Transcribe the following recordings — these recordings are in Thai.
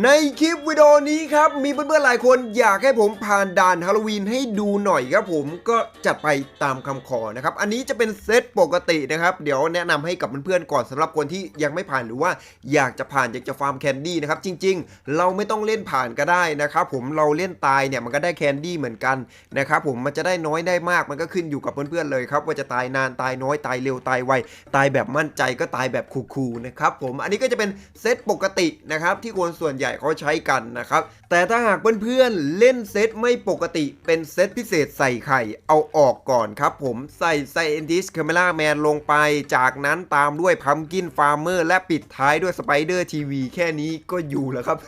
ในคลิปวิดีโอนี้ครับ มีเพื่อนๆหลายคนอยากให้ผมผ่านด่านฮาโลวีนให้ดูหน่อยครับผมก็จัดไปตามคำขอนะครับ อันนี้จะเป็นเซตปกตินะครับ เดี๋ยวแนะนำให้กับเพื่อนๆก่อนสำหรับคนที่ยังไม่ผ่านหรือว่าอยากจะผ่านอยากจะฟาร์มแคนดี้นะครับ จริง ๆ เราไม่ต้องเล่นผ่านก็ได้นะครับผมเราเล่นตายเนี่ยมันก็ได้แคนดี้เหมือนกันนะครับผมมันจะได้น้อยได้มากมันก็ขึ้นอยู่กับเพื่อนๆเลยครับว่าจะตายนานตายน้อยตายเร็วตายไวตายแบบมั่นใจก็ตายแบบคูลๆนะครับผมอันนี้ก็จะเป็นเซตปกตินะครับที่คนส่วนใหญ่เขาใช้กันนะครับ แต่ถ้าหากเพื่อนๆเล่นเซตไม่ปกติเป็นเซตพิเศษใส่ไข่ เอาออกก่อนครับผมใส่ไซเอนติสเคเมล่าแมนลงไป จากนั้นตามด้วยพัมกินฟาร์เมอร์และปิดท้ายด้วยสไปเดอร์ทีวีแค่นี้ก็อยู่แล้วครับ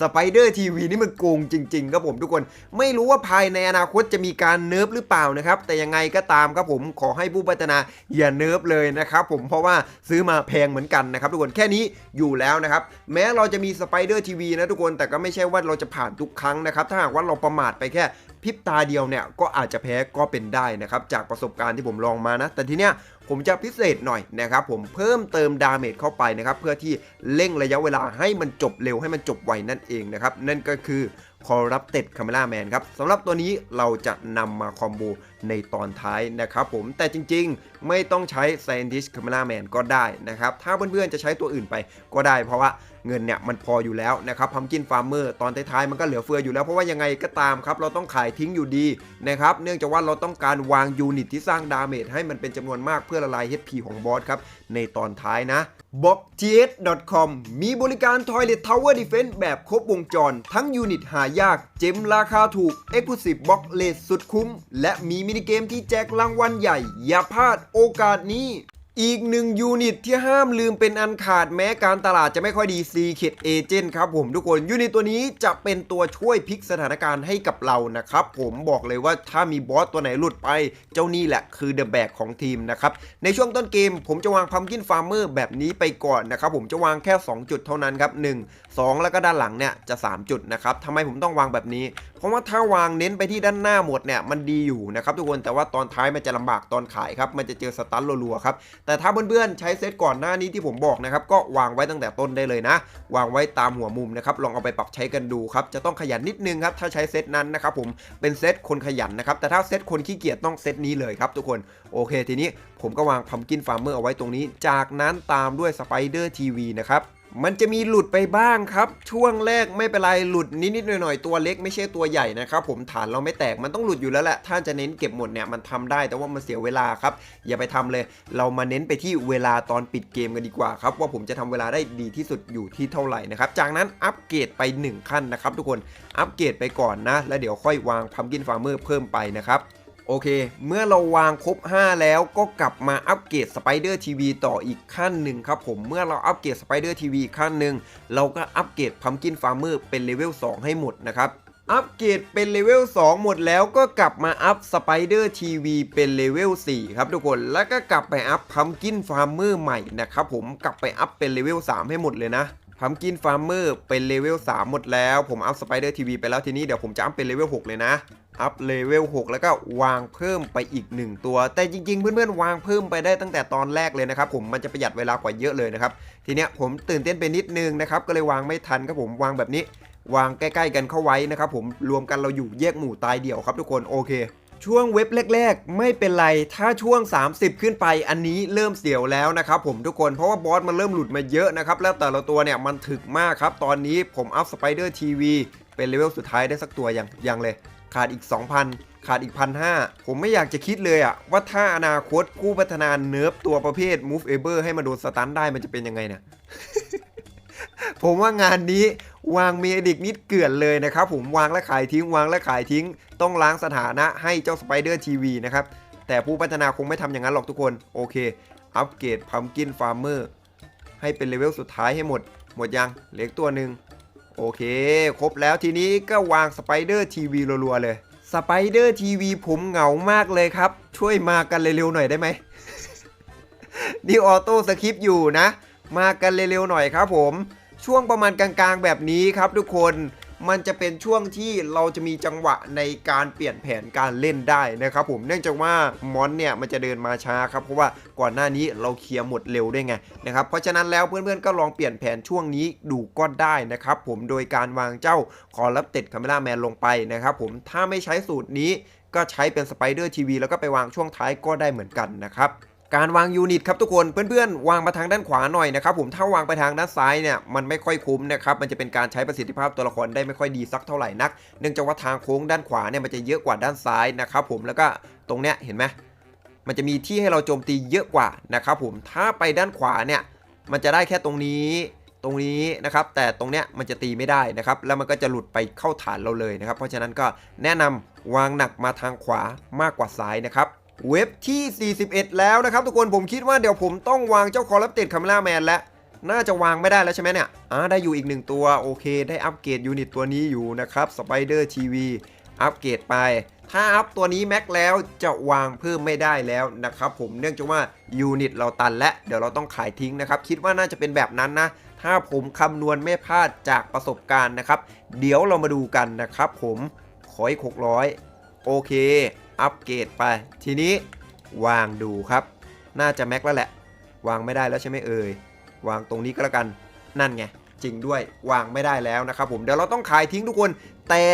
สไปเดอร์ทีวีนี่มันโกงจริง ๆ ครับผมทุกคน ไม่รู้ว่าภายในอนาคตจะมีการเนิร์ฟหรือเปล่านะครับ แต่ยังไงก็ตามครับผมขอให้ผู้พัฒนาอย่าเนิร์ฟเลยนะครับผมเพราะว่าซื้อมาแพงเหมือนกันนะครับทุกคนแค่นี้อยู่แล้วนะครับ แม้เราจะมีสไปเดอร์ทีวีนะทุกคนแต่ก็ไม่ใช่ว่าเราจะผ่านทุกครั้งนะครับ ถ้าหากว่าเราประมาทไปแค่พริบตาเดียวเนี่ยก็อาจจะแพ้ก็เป็นได้นะครับจากประสบการณ์ที่ผมลองมานะ แต่ทีเนี้ย ผมจะพิเศษหน่อยนะครับผมเพิ่มเติมดาเมจเข้าไปนะครับเพื่อที่เร่งระยะเวลาให้มันจบเร็วให้มันจบไวนั่นเองนะครับนั่นก็คือ Corrupted Camera Man ครับสำหรับตัวนี้เราจะนำมาคอมโบในตอนท้ายนะครับผมแต่จริงๆ ไม่ต้องใช้ Scientist Camera Man ก็ได้นะครับ ถ้าเพื่อนๆ จะใช้ตัวอื่นไปก็ได้เพราะว่าเงินเนี่ยมันพออยู่แล้วนะครับพัมกินฟาร์มเมอร์ตอนท้ายๆ มันก็เหลือเฟืออยู่แล้ว เพราะว่ายังไงก็ตามครับเราต้องขายทิ้งอยู่ดีนะครับเนื่องจากว่าเราต้องการวางยูนิตที่สร้างดาเมจให้มันเป็นจำนวนมากเพื่อละลาย HP ของบอสครับในตอนท้ายนะ b o x t s c o m มีบริการ Toilet Tower Defense แบบครบวงจร ทั้งยูนิตหายาก เจมราคาถูก Exclusive Box เลสสุดคุ้ม และมีมินิเกมที่แจกรางวัลใหญ่ อย่าพลาดโอกาสนี้ อีกหนึ่งยูนิตที่ห้ามลืมเป็นอันขาดแม้การตลาดจะไม่ค่อยดี Secret Agent ครับผมทุกคนยูนิตตัวนี้จะเป็นตัวช่วยพลิกสถานการณ์ให้กับเรานะครับ ผมบอกเลยว่าถ้ามีบอสตัวไหนหลุดไป เจ้านี่แหละคือเดอะแบกของทีมนะครับ ในช่วงต้นเกมผมจะวางพัมกินฟาร์เมอร์แบบนี้ไปก่อนนะครับ ผมจะวางแค่ 2 จุดเท่านั้นครับ 1 2 แล้วก็ด้านหลังเนี่ยจะ 3 จุดนะครับทำไมผมต้องวางแบบนี้เพราะว่าถ้าวางเน้นไปที่ด้านหน้าหมดเนี่ยมันดีอยู่นะครับทุกคนแต่ว่าตอนท้ายมันจะลำบากตอนขายครับมันจะเจอสตันรัวๆครับแต่ถ้าเพื่อนๆใช้เซตก่อนหน้านี้ที่ผมบอกนะครับก็วางไว้ตั้งแต่ต้นได้เลยนะ วางไว้ตามหัวมุมนะครับลองเอาไปปรับใช้กันดูครับจะต้องขยันนิดนึงครับถ้าใช้เซตนั้นนะครับผมเป็นเซตคนขยันนะครับแต่ถ้าเซตคนขี้เกียจต้องเซตนี้เลยครับทุกคนโอเคทีนี้ผมก็วางพัมกินฟาร์มเมอร์เอาไว้ตรงนี้ จากนั้นตามด้วยสไปเดอร์ทีวีนะครับ มันจะมีหลุดไปบ้างครับ ช่วงแรกไม่เป็นไรหลุดนิดๆหน่อยๆตัวเล็กไม่ใช่ตัวใหญ่นะครับผมฐานเราไม่แตกมันต้องหลุดอยู่แล้วแหละถ้าจะเน้นเก็บหมดเนี่ยมันทำได้แต่ว่ามันเสียเวลาครับ อย่าไปทำเลย เรามาเน้นไปที่เวลาตอนปิดเกมกันดีกว่าครับ ว่าผมจะทำเวลาได้ดีที่สุดอยู่ที่เท่าไหร่นะครับจากนั้นอัปเกรดไป 1 ขั้นนะครับ ทุกคนอัปเกรดไปก่อนนะ แล้วเดี๋ยวค่อยวางพัมกินฟาร์เมอร์เพิ่มไปนะครับ โอเค เมื่อเราวางครบ 5 แล้วก็กลับมาอัปเกรด Spider TV ต่ออีกขั้นหนึ่งครับผมเมื่อเราอัปเกรด Spider TV อีกขั้นหนึ่งเราก็อัปเกรด Pumpkin Farmer เป็นเลเวล2ให้หมดนะครับอัปเกรดเป็นเลเวล2 หมดแล้วก็กลับมาอัพ Spider TV เป็นเลเวล4ครับทุกคนแล้วก็กลับไปอัพ Pumpkin Farmer ใหม่นะครับผมกลับไปอัพเป็นเลเวล3ให้หมดเลยนะพัมกินฟาร์มเมอร์เป็นเลเวล3หมดแล้ว ผมอัพสไปเดอร์ทีวีไปแล้วทีนี้เดี๋ยวผมจะอัพเป็นเลเวล6เลยนะ อัพเลเวล6แล้วก็วางเพิ่มไปอีก 1 ตัว แต่จริงๆ เพื่อนๆ วางเพิ่มไปได้ตั้งแต่ตอนแรกเลยนะครับผมมันจะประหยัดเวลากว่าเยอะเลยนะครับ ทีเนี้ยผมตื่นเต้นไปนิดนึงนะครับ ก็เลยวางไม่ทันครับผมวางแบบนี้ วางใกล้ ๆ กันเข้าไว้นะครับผมรวมกันเราอยู่แยกหมู่ตายเดี่ยวครับทุกคนโอเคช่วงเว็บแรก ๆ ไม่เป็นไรถ้าช่วง 30 ขึ้นไปอันนี้เริ่มเสียวแล้วนะครับผมทุกคนเพราะว่าบอสมันเริ่มหลุดมาเยอะนะครับแล้วแต่ละตัวเนี่ยมันถึกมากครับ ตอนนี้ผมอัพสไปเดอร์ทีวีเป็นเลเวลสุดท้ายได้สักตัวยังยังเลย ขาดอีก 2,000 ขาดอีก1,500ผมไม่อยากจะคิดเลยอะว่าถ้าอนาคตผู้พัฒนาเนิร์ฟตัวประเภท Move Ever ให้มาโดนสตันได้มันจะเป็นยังไงเนี่ยผมว่างานนี้วางเมดิกนิดเกลื่อนเลยนะครับผมวางและขายทิ้ง วางและขายทิ้ง ต้องล้างสถานะให้เจ้าสไปเดอร์ทีวีนะครับ แต่ผู้พัฒนาคงไม่ทำอย่างนั้นหรอกทุกคน โอเค อัปเกรดพัมกินฟาร์มเมอร์ให้เป็นเลเวลสุดท้ายให้หมด หมดยังเหลืออกตัวหนึ่ง โอเค ครบแล้วทีนี้ก็วางสไปเดอร์ทีวีรัวๆเลยสไปเดอร์ทีวีผมเหงามากเลยครับ ช่วยมากันเร็วๆหน่อยได้ไหมนี่ออโต้สคริปต์อยู่นะ มากันเร็วๆหน่อยครับผม ช่วงประมาณกลางๆแบบนี้ครับทุกคน มันจะเป็นช่วงที่เราจะมีจังหวะในการเปลี่ยนแผนการเล่นได้นะครับผมเนื่องจากว่ามอนเนี่ยมันจะเดินมาช้าครับเพราะว่าก่อนหน้านี้เราเคลียร์หมดเร็วด้วยไงนะครับเพราะฉะนั้นแล้วเพื่อนๆก็ลองเปลี่ยนแผนช่วงนี้ดูก็ได้นะครับผมโดยการวางเจ้าคอรับติดคาเมล่าแมนลงไปนะครับผมถ้าไม่ใช้สูตรนี้ก็ใช้เป็นสไปเดอร์ทีวีแล้วก็ไปวางช่วงท้ายก็ได้เหมือนกันนะครับ การวางยูนิตครับทุกคนเพื่อนๆ วางมาทางด้านขวาหน่อยนะครับผมถ้าวางไปทางด้านซ้ายเนี่ยมันไม่ค่อยคุ้มนะครับมันจะเป็นการใช้ประสิทธิภาพตัวละครได้ไม่ค่อยดีสักเท่าไหร่นัก เนื่องจากว่าทางโค้งด้านขวาเนี่ยมันจะเยอะกว่าด้านซ้ายนะครับผมแล้วก็ตรงเนี้ยเห็นไหมมันจะมีที่ให้เราโจมตีเยอะกว่านะครับผมถ้าไปด้านขวาเนี่ยมันจะได้แค่ตรงนี้ตรงนี้นะครับแต่ตรงเนี้ยมันจะตีไม่ได้นะครับแล้วมันก็จะหลุดไปเข้าฐานเราเลยนะครับเพราะฉะนั้นก็แนะนำวางหนักมาทางขวามากกว่าซ้ายนะครับ เว็บที่ 41 แล้วนะครับ ทุกคนผมคิดว่าเดี๋ยวผมต้องวางเจ้าคอรับติดคาเมล่าแมนแล้ว น่าจะวางไม่ได้แล้วใช่ไหมเนี่ยอ่าได้อยู่อีกหนึ่งตัว โอเค ได้อัปเกรดยูนิตตัวนี้อยู่นะครับสไปเดอร์ทีวีอัปเกรดไป ถ้าอัพตัวนี้แม็กแล้วจะวางเพิ่มไม่ได้แล้วนะครับผมเนื่องจากว่ายูนิตเราตันและเดี๋ยวเราต้องขายทิ้งนะครับ คิดว่าน่าจะเป็นแบบนั้นนะถ้าผมคำนวณไม่พลาดจากประสบการณ์นะครับ เดี๋ยวเรามาดูกันนะครับผมขออีก600 โอเค อัปเกรดไป ทีนี้วางดูครับ น่าจะแม็กแล้วแหละ วางไม่ได้แล้วใช่ไหมเอ่ย วางตรงนี้ก็แล้วกัน นั่นไง จริงด้วย วางไม่ได้แล้วนะครับผม เดี๋ยวเราต้องขายทิ้งทุกคน แต่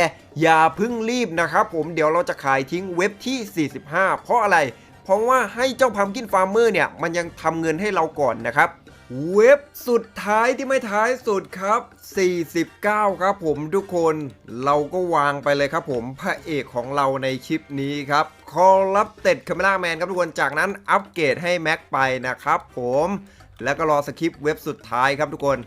อย่าเพึ่งรีบนะครับผม เดี๋ยวเราจะขายทิ้งเว็บที่ 45 เพราะอะไร เพราะว่าให้เจ้าพัมกินฟาร์มเมอร์เนี่ย มันยังทำเงินให้เราก่อนนะครับ เว็บสุดท้ายที่ไม่ท้ายสุดครับ 49 ครับผมทุกคนเราก็วางไปเลยครับผมพระเอกของเราในคลิปนี้ครับคอรับเต็ดคาเมล่าแมนครับทุกคนจากนั้นอัปเกรดให้แม็กไปนะครับผมแล้วก็รอสคริปต์เว็บสุดท้ายครับทุกคน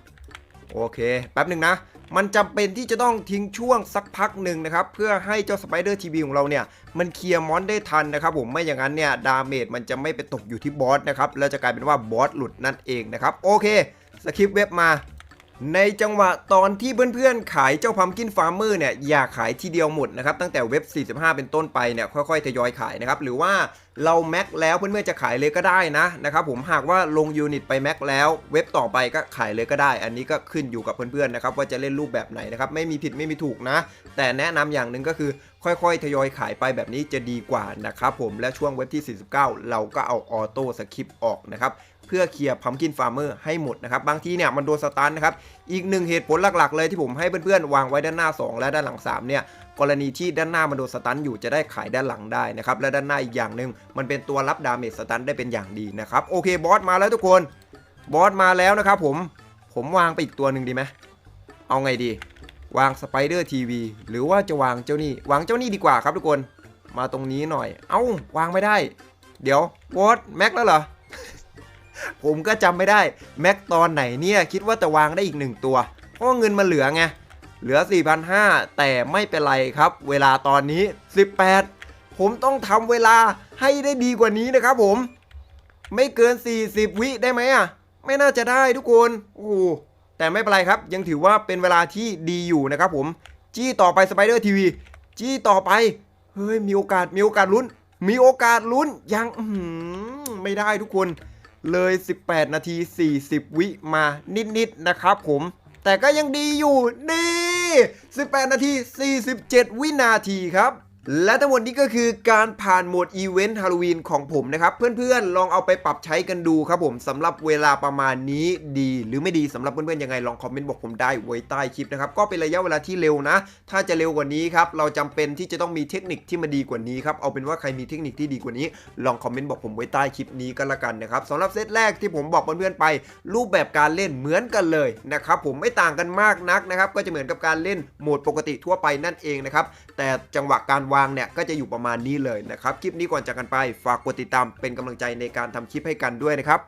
โอเค แป๊บหนึ่งนะ มันจำเป็นที่จะต้องทิ้งช่วงสักพักหนึ่งนะครับ เพื่อให้เจ้าสไปเดอร์ทีวีของเราเนี่ย มันเคลียร์มอนได้ทันนะครับผมไม่อย่างนั้นเนี่ย ดาเมจมันจะไม่ไปตกอยู่ที่บอสนะครับ แล้วจะกลายเป็นว่าบอสหลุดนั่นเองนะครับ โอเคสคริปต์เว็บมา ในจังหวะตอนที่เพื่อนๆ ขายเจ้าพัมกินฟาร์มเมอร์เนี่ยอย่าขายทีเดียวหมดนะครับ ตั้งแต่เว็บ 45 เป็นต้นไปเนี่ยค่อยๆทยอยขายนะครับ หรือว่าเราแม็กแล้วเพื่อนๆจะขายเลยก็ได้นะนะครับผมหากว่าลงยูนิตไปแม็กแล้วเว็บต่อไปก็ขายเลยก็ได้ อันนี้ก็ขึ้นอยู่กับเพื่อนๆนะครับว่าจะเล่นรูปแบบไหนนะครับไม่มีผิดไม่มีถูกนะ แต่แนะนำอย่างหนึ่งก็คือ ค่อยๆ ทยอยขายไปแบบนี้จะดีกว่านะครับผมและช่วงเว็บที่ 49 เราก็เอาออโต้สคริปต์ออกนะครับ เพื่อเคลียร์พัมกินฟาร์มเมอร์ให้หมดนะครับ บางทีเนี่ยมันโดนสตันนะครับ อีกหนึ่งเหตุผลหลักๆ เลยที่ผมให้เพื่อนๆ วางไว้ด้านหน้า 2 และด้านหลัง 3 เนี่ยกรณีที่ด้านหน้ามันโดนสตันอยู่จะได้ขายด้านหลังได้นะครับ และด้านหน้าอีกอย่างหนึ่งมันเป็นตัวรับดาเมจสตันได้เป็นอย่างดีนะครับโอเคบอสมาแล้วทุกคนบอสมาแล้วนะครับผมผมวางไปอีกตัวหนึ่งดีไหมเอาไงดี วางสไปเดอร์ทีวีหรือว่าจะวางเจ้านี่วางเจ้านี่ดีกว่าครับทุกคน มาตรงนี้หน่อย เอ้าวางไม่ได้ เดี๋ยวบอสแม็กแล้วเหรอ ผมก็จำไม่ได้แม็กตอนไหนเนี่ยคิดว่าจะวางได้อีกหนึ่งตัว เพราะเงินมันเหลือไง เหลือ 4,500 แต่ไม่เป็นไรครับ เวลาตอนนี้ 18 ผมต้องทำเวลาให้ได้ดีกว่านี้นะครับผม ไม่เกิน 40 วิได้ไหมอะ ไม่น่าจะได้ทุกคนโอ้โหแต่ไม่เป็นไรครับ ยังถือว่าเป็นเวลาที่ดีอยู่นะครับผม จี้ต่อไปสไปเดอร์ทีวีจี้ต่อไป เฮ้ย มีโอกาสมีโอกาสลุ้น มีโอกาสลุ้นยังอื้อหือไม่ได้ทุกคน เลย 18 นาที 40 วิมานิดๆนะครับผม แต่ก็ยังดีอยู่ดี 18 นาที 47 วินาทีครับ และทั้งหมดนี้ก็คือการผ่านโหมดอีเวนต์ฮาโลวีนของผมนะครับ เพื่อนๆ ลองเอาไปปรับใช้กันดูครับผมสำหรับเวลาประมาณนี้ดีหรือไม่ดีสำหรับเพื่อนๆ ยังไงลองคอมเมนต์บอกผมได้ไว้ใต้คลิปนะครับ ก็เป็นระยะเวลาที่เร็วนะ ถ้าจะเร็วกว่านี้ครับ เราจำเป็นที่จะต้องมีเทคนิคที่มันดีกว่านี้ครับ เอาเป็นว่าใครมีเทคนิคที่ดีกว่านี้ ลองคอมเมนต์บอกผมไว้ใต้คลิปนี้ก็แล้วกันนะครับสำหรับเซตแรกที่ผมบอกเพื่อนๆไป รูปแบบการเล่นเหมือนกันเลยนะครับผมไม่ต่างกันมากนักนะครับก็จะเหมือนกับการเล่นโหมดปกติทั่วไปนั่นเองนะครับแต่จังหวะการวางเนี่ยก็จะอยู่ประมาณนี้เลยนะครับ คลิปนี้ก่อนจากกันไป ฝากกดติดตามเป็นกำลังใจในการทำคลิปให้กันด้วยนะครับ